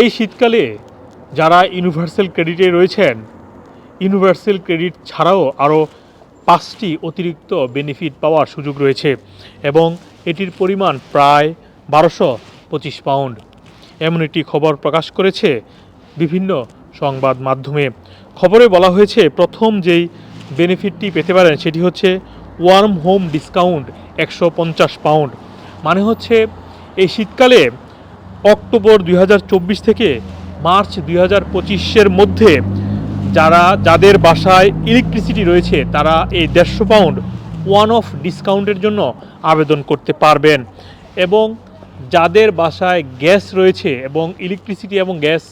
এই শীতকালে যারা ইউনিভার্সাল ক্রেডিটে রয়েছেন ইউনিভার্সাল ক্রেডিট ছাড়াও আরও পাঁচটি অতিরিক্ত বেনিফিট পাওয়ার সুযোগ রয়েছে এবং এটির পরিমাণ প্রায় বারোশো পঁচিশ পাউন্ড এমন একটি খবর প্রকাশ করেছে বিভিন্ন সংবাদ মাধ্যমে। খবরে বলা হয়েছে, প্রথম যেই বেনিফিটটি পেতে পারেন সেটি হচ্ছে ওয়ার্ম হোম ডিসকাউন্ট একশো পঞ্চাশ পাউন্ড মানে হচ্ছে, এই শীতকালে অক্টোবর দুই হাজার চব্বিশ থেকে মার্চ দুই হাজার মধ্যে যারা, যাদের বাসায় ইলেকট্রিসিটি রয়েছে, তারা এই দেড়শো পাউন্ড ওয়ান অফ ডিসকাউন্টের জন্য আবেদন করতে পারবেন। এবং যাদের বাসায় গ্যাস রয়েছে এবং ইলেকট্রিসিটি এবং গ্যাস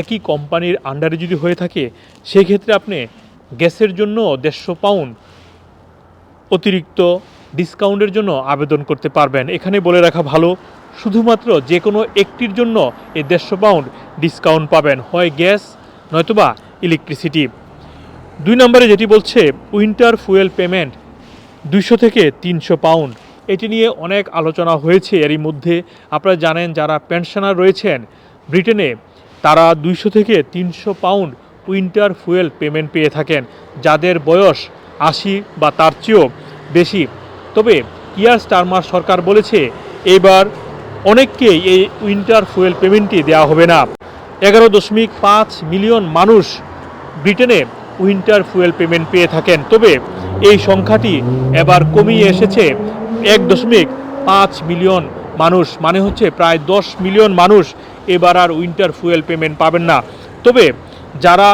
একই কোম্পানির আন্ডারে যদি হয়ে থাকে, সেক্ষেত্রে আপনি গ্যাসের জন্য দেড়শো পাউন্ড অতিরিক্ত ডিসকাউন্টের জন্য আবেদন করতে পারবেন। এখানে বলে রাখা ভালো শুধুমাত্র যে কোনো একটির জন্য এই দেড়শো পাউন্ড ডিসকাউন্ট পাবেন। হয় গ্যাস, নয়তোবা ইলেকট্রিসিটি। দুই নম্বরে যেটি বলছে, উইন্টার ফুয়েল পেমেন্ট, দুইশো থেকে তিনশো পাউন্ড। এটি নিয়ে অনেক আলোচনা হয়েছে এরই মধ্যে। আপনারা জানেন, যারা পেনশনার রয়েছেন, ব্রিটেনে তারা দুইশো থেকে তিনশো পাউন্ড উইন্টার ফুয়েল পেমেন্ট পেয়ে থাকেন। যাদের বয়স আশি বা তার চেয়েও বেশি। তবে ইয়ার স্টারমার সরকার বলেছে, এবার অনেককেই এই উইন্টার ফুয়েল পেমেন্টটি দেওয়া হবে না। এগারো দশমিক পাঁচ মিলিয়ন মানুষ ব্রিটেনে উইন্টার ফুয়েল পেমেন্ট পেয়ে থাকেন। তবে এই সংখ্যাটি এবার কমিয়ে এসেছে এক দশমিক পাঁচ মিলিয়ন মানুষ মানে হচ্ছে প্রায় দশ মিলিয়ন মানুষ এবার আর উইন্টার ফুয়েল পেমেন্ট পাবেন না। তবে যারা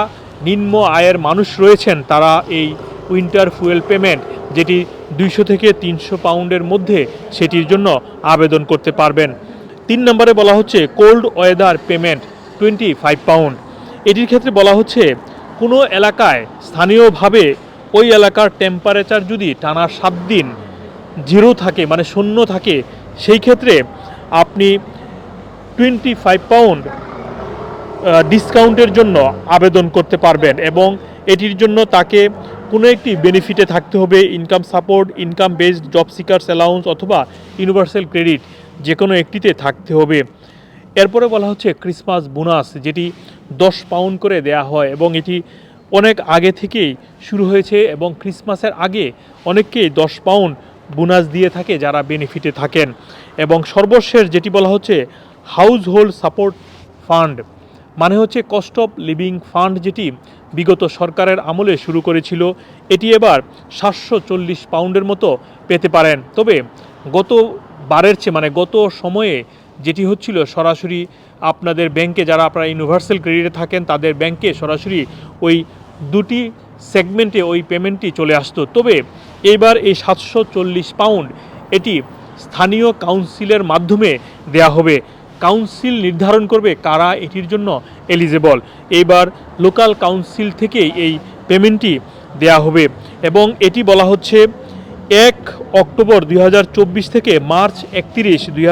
নিম্ন আয়ের মানুষ রয়েছেন, তারা এই উইন্টার ফুয়েল পেমেন্ট যেটি দুইশো থেকে তিনশো পাউন্ডের মধ্যে সেটির জন্য আবেদন করতে পারবেন। তিন নম্বরে বলা হচ্ছে cold weather payment, twenty five pound. এটির ক্ষেত্রে বলা হচ্ছে, কোনো এলাকায় স্থানীয়ভাবে ওই এলাকার টেম্পারেচার যদি টানা সাত দিন জিরো থাকে মানে শূন্য থাকে, সেই ক্ষেত্রে আপনি টোয়েন্টি ফাইভ পাউন্ড ডিসকাউন্টের জন্য আবেদন করতে পারবেন এবং এটির জন্য তাকে কোনো একটি বেনিফিটে থাকতে হবে income support income based job seekers allowance অথবা ইউনিভার্সাল ক্রেডিট যে কোনো একটিতে থাকতে হবে। এরপরে বলা হচ্ছে ক্রিসমাস বোনাস যেটি দশ পাউন্ড করে দেয়া হয় এবং এটি অনেক আগে থেকেই শুরু হয়েছে এবং ক্রিসমাসের আগে অনেককেই দশ পাউন্ড বোনাস দিয়ে থাকে যারা বেনিফিটে থাকেন। এবং সর্বশেষ যেটি বলা হচ্ছে হাউস হোল্ড সাপোর্ট ফান্ড মানে হচ্ছে কস্ট অফ লিভিং ফান্ড যেটি বিগত সরকারের আমলে শুরু করেছিল, এটি এবার সাতশো চল্লিশ পাউন্ডের মতো পেতে পারেন। তবে গত বারের চেয়ে মানে গত সময়ে যেটি হচ্ছিল সরাসরি আপনাদের ব্যাংকে যারা আপনারা ইউনিভার্সাল ক্রেডিটে থাকেন, তাদের ব্যাংকে সরাসরি ওই দুটি সেগমেন্টে ওই পেমেন্টটি চলে আসতো। তবে এবার এই সাতশো চল্লিশ পাউন্ড এটি স্থানীয় কাউন্সিলের মাধ্যমে দেয়া হবে। কাউন্সিল নির্ধারণ করবে কারা এটির জন্য এলিজেবল। এইবার লোকাল কাউন্সিল থেকেই এই পেমেন্টটি দেয়া হবে এবং এটি বলা হচ্ছে এক অক্টোবর দুই হাজার চব্বিশ থেকে মার্চ একত্রিশ দুই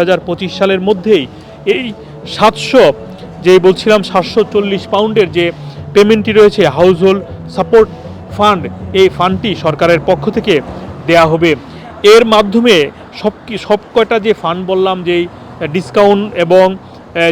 সালের মধ্যেই এই সাতশো যে বলছিলাম সাতশো চল্লিশ পাউন্ডের যে পেমেন্টটি রয়েছে হাউস হোল্ড সাপোর্ট ফান্ড এই ফান্ডটি সরকারের পক্ষ থেকে দেয়া হবে। এর মাধ্যমে সব সব কয়টা যে ফান্ড বললাম, যেই ডিসকাউন্ট এবং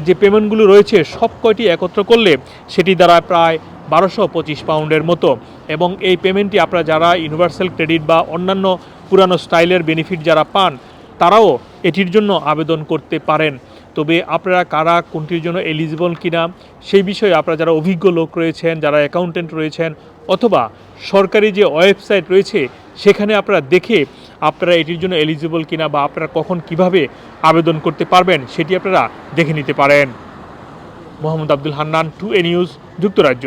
যে পেমেন্টগুলো রয়েছে সব কয়টি একত্র করলে সেটি দ্বারা প্রায় বারোশো পঁচিশ পাউন্ডের মতো। এবং এই পেমেন্টটি আপনারা যারা ইউনিভার্সাল ক্রেডিট বা অন্যান্য পুরানো স্টাইলের বেনিফিট যারা পান, তারাও এটির জন্য আবেদন করতে পারেন। তবে আপনারা কারা কোনটির জন্য এলিজিবল কিনা, সেই বিষয়ে আপনারা যারা অভিজ্ঞ লোক রয়েছেন, যারা অ্যাকাউন্টেন্ট রয়েছেন অথবা সরকারি যে ওয়েবসাইট রয়েছে, সেখানে আপনারা দেখে আপনারা এটির জন্য এলিজিবল কিনা বা আপনারা কখন কীভাবে আবেদন করতে পারবেন, সেটি আপনারা দেখে নিতে পারেন। Mohammad Abdul Hannan to A news যুক্তরাজ্য।